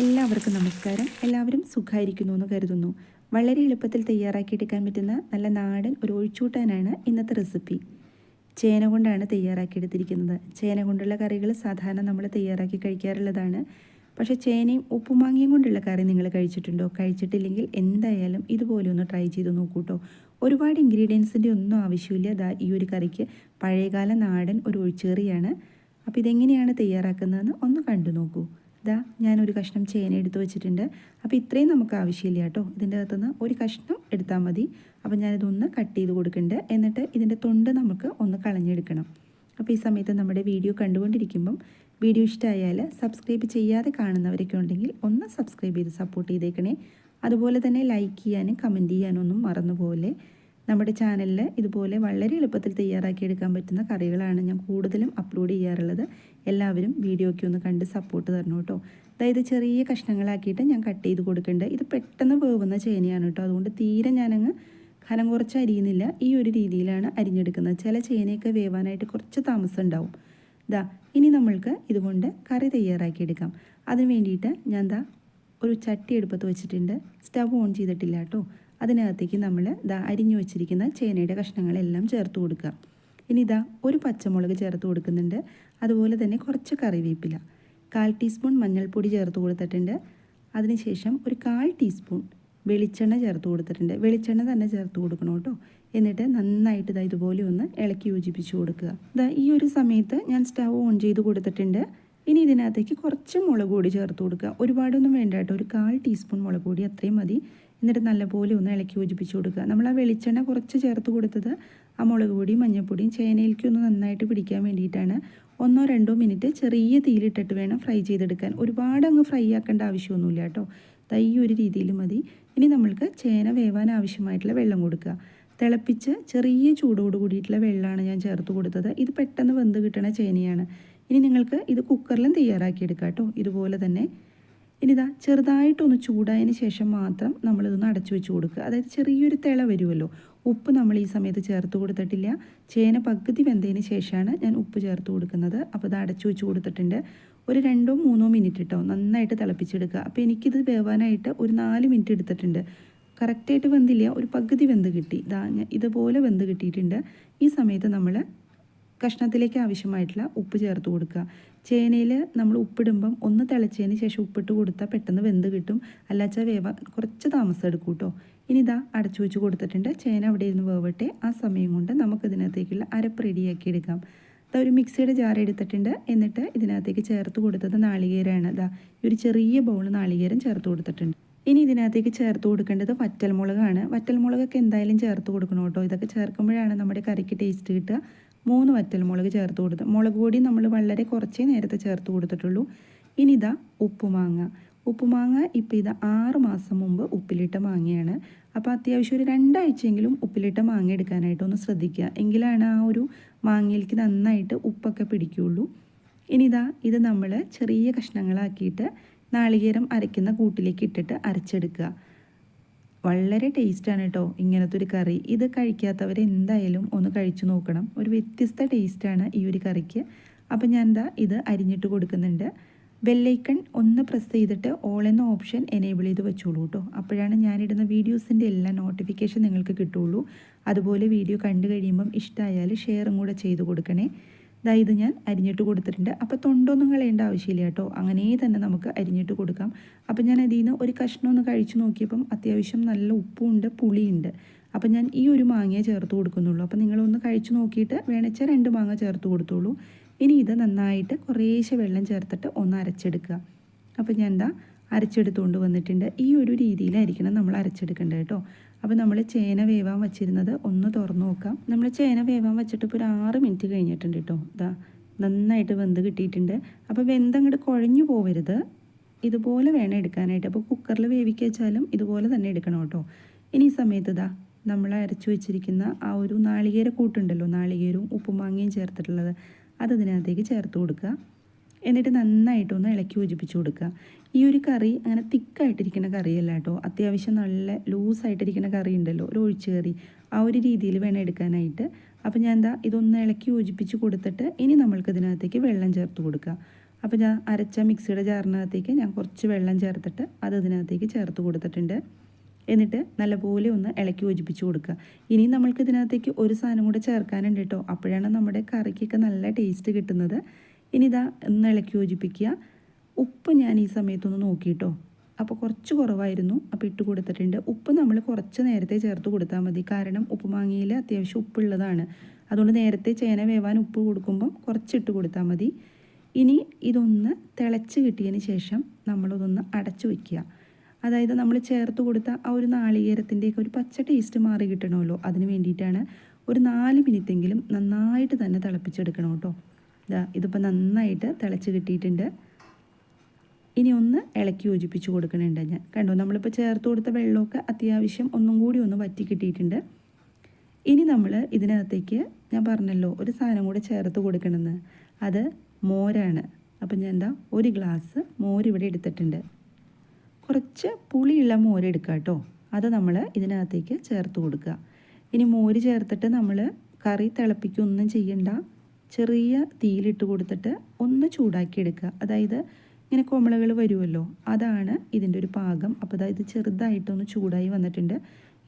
എല്ലാവർക്കും നമസ്കാരം. എല്ലാവരും സുഖമായിരിക്കുന്നു എന്ന് കരുതുന്നു. വളരെ എളുപ്പത്തിൽ തയ്യാറാക്കിയെടുക്കാൻ പറ്റുന്ന നല്ല നാടൻ ഒരു ഒഴിച്ചൂട്ടാനാണ് ഇന്നത്തെ റെസിപ്പി. ചേന കൊണ്ടാണ് തയ്യാറാക്കിയെടുത്തിരിക്കുന്നത് ചേന കൊണ്ടുള്ള കറികൾ സാധാരണ നമ്മൾ തയ്യാറാക്കി കഴിക്കാറുള്ളതാണ്. പക്ഷേ ചേനയും ഉപ്പുമാങ്ങയും കൊണ്ടുള്ള കറി നിങ്ങൾ കഴിച്ചിട്ടുണ്ടോ? കഴിച്ചിട്ടില്ലെങ്കിൽ എന്തായാലും ഇതുപോലെ ഒന്ന് ട്രൈ ചെയ്ത് നോക്കൂട്ടോ. ഒരുപാട് ഇൻഗ്രീഡിയൻസിന്റെ ഒന്നും ആവശ്യമില്ല. ഈ ഒരു കറിക്ക് പഴയകാല നാടൻ ഒരു ഒഴിച്ചേറിയാണ്. അപ്പോൾ ഇതെങ്ങനെയാണ് തയ്യാറാക്കുന്നതെന്ന് ഒന്ന് കണ്ടു നോക്കൂ. ഇതാ ഞാനൊരു കഷ്ണം ചേന എടുത്ത് വെച്ചിട്ടുണ്ട്. അപ്പോൾ ഇത്രയും നമുക്ക് ആവശ്യമില്ല കേട്ടോ. ഇതിന്റെ അകത്തുനിന്ന് ഒരു കഷ്ണം എടുത്താൽ മതി. അപ്പോൾ ഞാനിതൊന്ന് കട്ട് ചെയ്ത് കൊടുക്കുന്നുണ്ട് എന്നിട്ട് ഇതിന്റെ തൊണ്ട് നമുക്ക് ഒന്ന് കളഞ്ഞെടുക്കണം. അപ്പോൾ ഈ സമയത്ത് നമ്മുടെ വീഡിയോ കണ്ടുകൊണ്ടിരിക്കുമ്പം വീഡിയോ ഇഷ്ടമായാൽ സബ്സ്ക്രൈബ് ചെയ്യാതെ കാണുന്നവരൊക്കെ ഉണ്ടെങ്കിൽ ഒന്ന് സബ്സ്ക്രൈബ് ചെയ്ത് സപ്പോർട്ട് ചെയ്തേക്കണേ. അതുപോലെ തന്നെ ലൈക്ക് ചെയ്യാനും കമന്റ് ചെയ്യാനൊന്നും മറന്നുപോലെ നമ്മുടെ ചാനലിൽ ഇതുപോലെ വളരെ എളുപ്പത്തിൽ തയ്യാറാക്കിയെടുക്കാൻ പറ്റുന്ന കറികളാണ് ഞാൻ കൂടുതലും അപ്ലോഡ് ചെയ്യാറുള്ളത്. എല്ലാവരും വീഡിയോയ്ക്ക് ഒന്ന് കണ്ട് സപ്പോർട്ട് തരണം കേട്ടോ. അതായത് ചെറിയ കഷ്ണങ്ങളാക്കിയിട്ട് ഞാൻ കട്ട് ചെയ്ത് കൊടുക്കേണ്ടത് ഇത് പെട്ടെന്ന് വേവുന്ന ചേനയാണ് കേട്ടോ. അതുകൊണ്ട് തീരെ ഞാനങ്ങ് കനം കുറച്ച് അരിയുന്നില്ല. ഈ ഒരു രീതിയിലാണ് അരിഞ്ഞെടുക്കുന്നത്. ചില ചേനയൊക്കെ വേവാനായിട്ട് കുറച്ച് താമസം ഉണ്ടാവും. ഇതാ ഇനി നമ്മൾക്ക് ഇതുകൊണ്ട് കറി തയ്യാറാക്കിയെടുക്കാം. അതിന് വേണ്ടിയിട്ട് ഞാൻ ദാ ഒരു ചട്ടി എടുപ്പത്ത് വെച്ചിട്ടുണ്ട്. സ്റ്റവ് ഓൺ ചെയ്തിട്ടില്ല കേട്ടോ. അതിനകത്തേക്ക് നമ്മൾ ഇതാ അരിഞ്ഞു വെച്ചിരിക്കുന്ന ചേനയുടെ കഷ്ണങ്ങളെല്ലാം ചേർത്ത് കൊടുക്കുക. ഇനി ഇതാ ഒരു പച്ചമുളക് ചേർത്ത് കൊടുക്കുന്നുണ്ട്. അതുപോലെ തന്നെ കുറച്ച് കറിവേപ്പില. കാൽ ടീസ്പൂൺ മഞ്ഞൾപ്പൊടി ചേർത്ത് കൊടുത്തിട്ടുണ്ട്. അതിനുശേഷം ഒരു കാൽ ടീസ്പൂൺ വെളിച്ചെണ്ണ ചേർത്ത് കൊടുത്തിട്ടുണ്ട്. വെളിച്ചെണ്ണ തന്നെ ചേർത്ത് കൊടുക്കണം കേട്ടോ. എന്നിട്ട് നന്നായിട്ട് ഇതാ ഇതുപോലെ ഒന്ന് ഇളക്കി യോജിപ്പിച്ച് കൊടുക്കുക. ഇതാ ഈ ഒരു സമയത്ത് ഞാൻ സ്റ്റവ് ഓൺ ചെയ്ത് കൊടുത്തിട്ടുണ്ട്. ഇനി ഇതിനകത്തേക്ക് കുറച്ച് മുളക് പൊടി ചേർത്ത് കൊടുക്കുക. ഒരുപാടൊന്നും വേണ്ട കേട്ടോ ഒരു കാൽ ടീസ്പൂൺ മുളക് പൊടി അത്രയും മതി. എന്നിട്ട് നല്ലപോലെ ഒന്ന് ഇളക്കി യോജിപ്പിച്ച് കൊടുക്കുക. നമ്മൾ ആ വെളിച്ചെണ്ണ കുറച്ച് ചേർത്ത് കൊടുത്തത് ആ മുളക് പൊടിയും മഞ്ഞൾപ്പൊടിയും ചേനയിലേക്ക് ഒന്ന് നന്നായിട്ട് പിടിക്കാൻ വേണ്ടിയിട്ടാണ്. ഒന്നോ രണ്ടോ മിനിറ്റ് ചെറിയ തീയിലിട്ടിട്ട് വേണം ഫ്രൈ ചെയ്തെടുക്കാൻ. ഒരുപാട് അങ്ങ് ഫ്രൈ ആക്കേണ്ട ആവശ്യമൊന്നുമില്ല കേട്ടോ. തൈ ഒരു രീതിയിൽ മതി. ഇനി നമ്മൾക്ക് ചേന വേവാൻ ആവശ്യമായിട്ടുള്ള വെള്ളം കൊടുക്കുക. തിളപ്പിച്ച് ചെറിയ ചൂടോട് കൂടിയിട്ടുള്ള വെള്ളമാണ് ഞാൻ ചേർത്ത് കൊടുത്തത്. ഇത് പെട്ടെന്ന് വെന്ത് കിട്ടണ ചേനയാണ്. ഇനി നിങ്ങൾക്ക് ഇത് കുക്കറിലും തയ്യാറാക്കിയെടുക്കാം കേട്ടോ. ഇതുപോലെ തന്നെ ഇനി ഇതാ ചെറുതായിട്ടൊന്ന് ചൂടായതിന് ശേഷം മാത്രം നമ്മളിതൊന്ന് അടച്ചു വെച്ച് കൊടുക്കുക. അതായത് ചെറിയൊരു തിള വരുമല്ലോ. ഉപ്പ് നമ്മൾ ഈ സമയത്ത് ചേർത്ത് കൊടുത്തിട്ടില്ല. ചേന പകുതി വെന്തതിന് ശേഷമാണ് ഞാൻ ഉപ്പ് ചേർത്ത് കൊടുക്കുന്നത്. അപ്പോൾ ഇത് അടച്ചു വെച്ച് കൊടുത്തിട്ടുണ്ട്. ഒരു രണ്ടോ മൂന്നോ മിനിറ്റ് കേട്ടോ നന്നായിട്ട് തിളപ്പിച്ചെടുക്കുക. അപ്പോൾ എനിക്കിത് വേവാനായിട്ട് ഒരു നാല് മിനിറ്റ് എടുത്തിട്ടുണ്ട്. കറക്റ്റായിട്ട് വെന്തില്ല. ഒരു പകുതി വെന്ത് കിട്ടി. ഇതാ ഇതുപോലെ വെന്ത് കിട്ടിയിട്ടുണ്ട്. ഈ സമയത്ത് നമ്മൾ കഷ്ണത്തിലേക്ക് ആവശ്യമായിട്ടുള്ള ഉപ്പ് ചേർത്ത് കൊടുക്കുക. ചേനയിൽ നമ്മൾ ഉപ്പിടുമ്പം ഒന്ന് തിളച്ചതിന് ശേഷം ഉപ്പിട്ട് കൊടുത്താൽ പെട്ടെന്ന് വെന്ത് കിട്ടും. അല്ലാച്ചാൽ വേവ കുറച്ച് താമസം എടുക്കും കേട്ടോ ഇനി ഇതാ അടച്ചു വെച്ച് കൊടുത്തിട്ടുണ്ട്. ചേന അവിടെ ഇരുന്ന് വേവട്ടെ. ആ സമയം കൊണ്ട് നമുക്കിതിനകത്തേക്കുള്ള അരപ്പ് റെഡിയാക്കി എടുക്കാം. ഇതാ ഒരു മിക്സിയുടെ ജാർ എടുത്തിട്ടുണ്ട്. എന്നിട്ട് ഇതിനകത്തേക്ക് ചേർത്ത് കൊടുത്തത് നാളികേരമാണ് ഇതാ ഒരു ചെറിയ ബൗൾ നാളികേരം ചേർത്ത് കൊടുത്തിട്ടുണ്ട്. ഇനി ഇതിനകത്തേക്ക് ചേർത്ത് കൊടുക്കേണ്ടത് വറ്റൽമുളകാണ്. വറ്റൽമുളകൊക്കെ എന്തായാലും ചേർത്ത് കൊടുക്കണം കേട്ടോ ഇതൊക്കെ ചേർക്കുമ്പോഴാണ് നമ്മുടെ കറിക്ക് ടേസ്റ്റ് കിട്ടുക. മൂന്ന് വറ്റൽ മുളക് ചേർത്ത് കൊടുത്ത് മുളക് പൊടി നമ്മൾ വളരെ കുറച്ചേ നേരത്തെ ചേർത്ത് കൊടുത്തിട്ടുള്ളൂ. ഇനി ഇതാ ഉപ്പുമാങ്ങ ഉപ്പുമാങ്ങ ഇപ്പം ഇത് ആറ് മാസം മുമ്പ് ഉപ്പിലിട്ട മാങ്ങയാണ്. അപ്പോൾ അത്യാവശ്യം ഒരു രണ്ടാഴ്ചയെങ്കിലും ഉപ്പിലിട്ട മാങ്ങ എടുക്കാനായിട്ട് ഒന്ന് ശ്രദ്ധിക്കുക. എങ്കിലാണ് ആ ഒരു മാങ്ങയിലേക്ക് നന്നായിട്ട് ഉപ്പൊക്കെ പിടിക്കുകയുള്ളൂ. ഇനി ഇതാ ഇത് നമ്മൾ ചെറിയ കഷ്ണങ്ങളാക്കിയിട്ട് നാളികേരം അരയ്ക്കുന്ന കൂട്ടിലേക്ക് ഇട്ടിട്ട് അരച്ചെടുക്കുക. വളരെ ടേസ്റ്റാണ് കേട്ടോ ഇങ്ങനത്തെ ഒരു കറി. ഇത് കഴിക്കാത്തവർ എന്തായാലും ഒന്ന് കഴിച്ചു നോക്കണം. ഒരു വ്യത്യസ്ത ടേസ്റ്റാണ് ഈ ഒരു കറിക്ക്. അപ്പോൾ ഞാൻ എന്താ ഇത് അരിഞ്ഞിട്ട് കൊടുക്കുന്നുണ്ട്. ബെല്ലൈക്കൺ ഒന്ന് പ്രസ് ചെയ്തിട്ട് ഓൾ എന്ന ഓപ്ഷൻ എനേബിൾ ചെയ്ത് വെച്ചോളൂ കേട്ടോ. അപ്പോഴാണ് ഞാനിടുന്ന വീഡിയോസിന്റെ എല്ലാ നോട്ടിഫിക്കേഷൻ നിങ്ങൾക്ക് കിട്ടുള്ളൂ. അതുപോലെ വീഡിയോ കണ്ടു കഴിയുമ്പം ഇഷ്ടമായാൽ ഷെയറും കൂടെ ചെയ്ത് കൊടുക്കണേ. ഇതാ ഇത് ഞാൻ അരിഞ്ഞിട്ട് കൊടുത്തിട്ടുണ്ട്. അപ്പോൾ തൊണ്ടൊന്നും കളയേണ്ട ആവശ്യമില്ല കേട്ടോ. അങ്ങനെ തന്നെ നമുക്ക് അരിഞ്ഞിട്ട് കൊടുക്കാം. അപ്പോൾ ഞാൻ അതിൽ നിന്ന് ഒരു കഷ്ണം ഒന്ന് കഴിച്ചു നോക്കിയപ്പം അത്യാവശ്യം നല്ല ഉപ്പുണ്ട് പുളിയുണ്ട്. അപ്പോൾ ഞാൻ ഈ ഒരു മാങ്ങയെ ചേർത്ത് കൊടുക്കുന്നുള്ളൂ. അപ്പോൾ നിങ്ങളൊന്ന് കഴിച്ചു നോക്കിയിട്ട് വേണച്ചാൽ രണ്ട് മാങ്ങ ചേർത്ത് കൊടുത്തോളൂ. ഇനി ഇത് നന്നായിട്ട് കുറേശ്ശെ വെള്ളം ചേർത്തിട്ട് ഒന്ന് അരച്ചെടുക്കുക. അപ്പോൾ ഞാൻ എന്താ അരച്ചെടുത്തുകൊണ്ട് വന്നിട്ടുണ്ട്. ഈ ഒരു രീതിയിലായിരിക്കണം നമ്മൾ അരച്ചെടുക്കേണ്ടത് കേട്ടോ. അപ്പോൾ നമ്മൾ ചേന വേവാൻ വെച്ചിരുന്നത് ഒന്ന് തുറന്നു നോക്കാം. നമ്മൾ ചേന വേവാൻ വെച്ചിട്ട് ഇപ്പോൾ ഒരു ആറ് മിനിറ്റ് കഴിഞ്ഞിട്ടുണ്ട് കേട്ടോ. ഇതാ നന്നായിട്ട് വെന്ത് കിട്ടിയിട്ടുണ്ട്. അപ്പോൾ വെന്തങ്ങോട്ട് കുഴഞ്ഞു പോവരുത്. ഇതുപോലെ വേണം എടുക്കാനായിട്ട്. അപ്പോൾ കുക്കറിൽ വേവിക്കുക വെച്ചാലും ഇതുപോലെ തന്നെ എടുക്കണം കേട്ടോ. ഇനി ഈ സമയത്ത് ഇതാ നമ്മൾ അരച്ചു വെച്ചിരിക്കുന്ന ആ ഒരു നാളികേര കൂട്ടുണ്ടല്ലോ. നാളികേരവും ഉപ്പുമാങ്ങയും ചേർത്തിട്ടുള്ളത്. അത് ചേർത്ത് കൊടുക്കുക. എന്നിട്ട് നന്നായിട്ട് ഒന്ന് ഇളക്കി യോജിപ്പിച്ച് കൊടുക്കുക. ഈ ഒരു കറി അങ്ങനെ തിക്കായിട്ടിരിക്കുന്ന കറിയല്ല കേട്ടോ. അത്യാവശ്യം നല്ല ലൂസായിട്ടിരിക്കുന്ന കറി ഉണ്ടല്ലോ. ഒരു ഒഴിച്ച് കറി ആ ഒരു രീതിയിൽ വേണം എടുക്കാനായിട്ട്. അപ്പോൾ ഞാൻ എന്താ ഇതൊന്ന് ഇളക്കി യോജിപ്പിച്ച് കൊടുത്തിട്ട് ഇനി നമ്മൾക്ക് ഇതിനകത്തേക്ക് വെള്ളം ചേർത്ത് കൊടുക്കുക. അപ്പോൾ ഞാൻ അരച്ച മിക്സിയുടെ ജാറിനകത്തേക്ക് ഞാൻ കുറച്ച് വെള്ളം ചേർത്തിട്ട് അത് ഇതിനകത്തേക്ക് ചേർത്ത് കൊടുത്തിട്ടുണ്ട്. എന്നിട്ട് നല്ലപോലെ ഒന്ന് ഇളക്കി യോജിപ്പിച്ച് കൊടുക്കുക. ഇനി നമ്മൾക്ക് ഇതിനകത്തേക്ക് ഒരു സാധനം കൂടെ ചേർക്കാനുണ്ട് കേട്ടോ. അപ്പോഴാണ് നമ്മുടെ കറിക്കൊക്കെ നല്ല ടേസ്റ്റ് കിട്ടുന്നത്. ഇനി ഇതാ ഒന്ന് ഇളക്കി യോജിപ്പിക്കുക. ഉപ്പ് ഞാൻ ഈ സമയത്തൊന്ന് നോക്കിയിട്ടോ അപ്പോൾ കുറച്ച് കുറവായിരുന്നു. അപ്പോൾ ഇട്ട് കൊടുത്തിട്ടുണ്ട്. ഉപ്പ് നമ്മൾ കുറച്ച് നേരത്തെ ചേർത്ത് കൊടുത്താൽ മതി. കാരണം ഉപ്പുമാങ്ങയിൽ അത്യാവശ്യം ഉപ്പുള്ളതാണ്. അതുകൊണ്ട് നേരത്തെ ചേന വേവാൻ ഉപ്പ് കൊടുക്കുമ്പം കുറച്ചിട്ട് കൊടുത്താൽ മതി. ഇനി ഇതൊന്ന് തിളച്ച് കിട്ടിയതിന് ശേഷം നമ്മളതൊന്ന് അടച്ചു വയ്ക്കുക. അതായത് നമ്മൾ ചേർത്ത് കൊടുത്ത ആ ഒരു നാളികേരത്തിന്റെയൊക്കെ ഒരു പച്ച ടേസ്റ്റ് മാറി കിട്ടണമല്ലോ. അതിന് വേണ്ടിയിട്ടാണ് ഒരു നാല് മിനിറ്റെങ്കിലും നന്നായിട്ട് തന്നെ തിളപ്പിച്ചെടുക്കണം കേട്ടോ. ഇതിപ്പോൾ നന്നായിട്ട് തിളച്ച് കിട്ടിയിട്ടുണ്ട്. ഇനി ഒന്ന് ഇളക്കി യോജിപ്പിച്ച് കൊടുക്കണുണ്ട് ഞാൻ. കണ്ടോ നമ്മളിപ്പോൾ ചേർത്ത് കൊടുത്ത വെള്ളമൊക്കെ അത്യാവശ്യം ഒന്നും കൂടി ഒന്ന് വറ്റി കിട്ടിയിട്ടുണ്ട്. ഇനി നമ്മൾ ഇതിനകത്തേക്ക് ഞാൻ പറഞ്ഞല്ലോ ഒരു സാധനം കൂടെ ചേർത്ത് കൊടുക്കണമെന്ന്. അത് മോരാണ്. അപ്പം ഞാൻ എന്താ ഒരു ഗ്ലാസ് മോര് ഇവിടെ എടുത്തിട്ടുണ്ട്. കുറച്ച് പുളിയുള്ള മോര് എടുക്കുക കേട്ടോ. അത് നമ്മൾ ഇതിനകത്തേക്ക് ചേർത്ത് കൊടുക്കുക. ഇനി മോര് ചേർത്തിട്ട് നമ്മൾ കറി തിളപ്പിക്കൊന്നും ചെയ്യണ്ട. ചെറിയ തീയിലിട്ട് കൊടുത്തിട്ട് ഒന്ന് ചൂടാക്കി എടുക്കുക അതായത് ഇങ്ങനെ കോമളകൾ വരുമല്ലോ അതാണ് ഇതിന്റെ ഒരു പാകം. അപ്പോൾ അതായത് ചെറുതായിട്ടൊന്ന് ചൂടായി വന്നിട്ടുണ്ട്.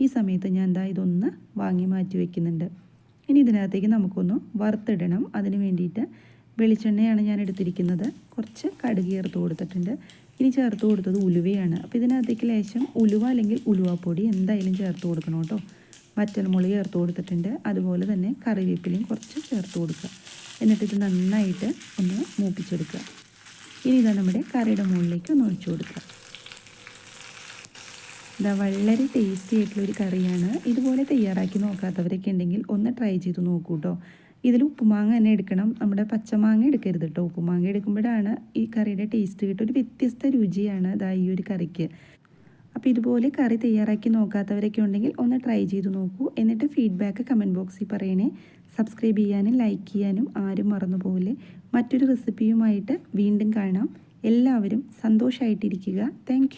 ഈ സമയത്ത് ഞാൻ എന്താ ഇതൊന്ന് വാങ്ങി മാറ്റി വയ്ക്കുന്നുണ്ട് ഇനി ഇതിനകത്തേക്ക് നമുക്കൊന്ന് വറുത്തിടണം. അതിന് വേണ്ടിയിട്ട് വെളിച്ചെണ്ണയാണ് ഞാൻ എടുത്തിരിക്കുന്നത്. കുറച്ച് കടുക് ചേർത്ത് കൊടുത്തിട്ടുണ്ട്. ഇനി ചേർത്ത് കൊടുത്തത് ഉലുവയാണ്. അപ്പോൾ ഇതിനകത്തേക്ക് ലേശം ഉലുവ അല്ലെങ്കിൽ ഉലുവപ്പൊടി എന്തായാലും ചേർത്ത് കൊടുക്കണം കേട്ടോ. വറ്റൽമുളക് ചേർത്ത് കൊടുത്തിട്ടുണ്ട്. അതുപോലെ തന്നെ കറിവേപ്പിലയും കുറച്ച് ചേർത്ത് കൊടുക്കുക. എന്നിട്ട് ഇത് നന്നായിട്ട് ഒന്ന് മൂപ്പിച്ചെടുക്കുക. ഇനി ഇതാ നമ്മുടെ കറിയുടെ മുകളിലേക്ക് ഒന്ന് ഒഴിച്ചു കൊടുക്കുക. ഇതാ വളരെ ടേസ്റ്റി ആയിട്ടുള്ളൊരു കറിയാണ്. ഇതുപോലെ തയ്യാറാക്കി നോക്കാത്തവരൊക്കെ ഉണ്ടെങ്കിൽ ഒന്ന് ട്രൈ ചെയ്ത് നോക്കൂ കേട്ടോ ഇതിൽ ഉപ്പുമാങ്ങ തന്നെ എടുക്കണം. നമ്മുടെ പച്ചമാങ്ങ എടുക്കരുത് കേട്ടോ ഉപ്പുമാങ്ങ എടുക്കുമ്പോഴാണ് ഈ കറിയുടെ ടേസ്റ്റ് കിട്ടും ഒരു വ്യത്യസ്ത രുചിയാണ് ഇതാ ഈ ഒരു കറിക്ക്. അപ്പോൾ ഇതുപോലെ കറി തയ്യാറാക്കി നോക്കാത്തവരൊക്കെ ഉണ്ടെങ്കിൽ ഒന്ന് ട്രൈ ചെയ്ത് നോക്കൂ. എന്നിട്ട് ഫീഡ്ബാക്ക് കമന്റ് ബോക്സിൽ പറയണേ. സബ്സ്ക്രൈബ് ചെയ്യാനും ലൈക്ക് ചെയ്യാനും ആരും മറന്നു പോകില്ലേ മറ്റൊരു റെസിപ്പിയുമായിട്ട് വീണ്ടും കാണാം. എല്ലാവരും സന്തോഷമായിട്ടിരിക്കുക താങ്ക്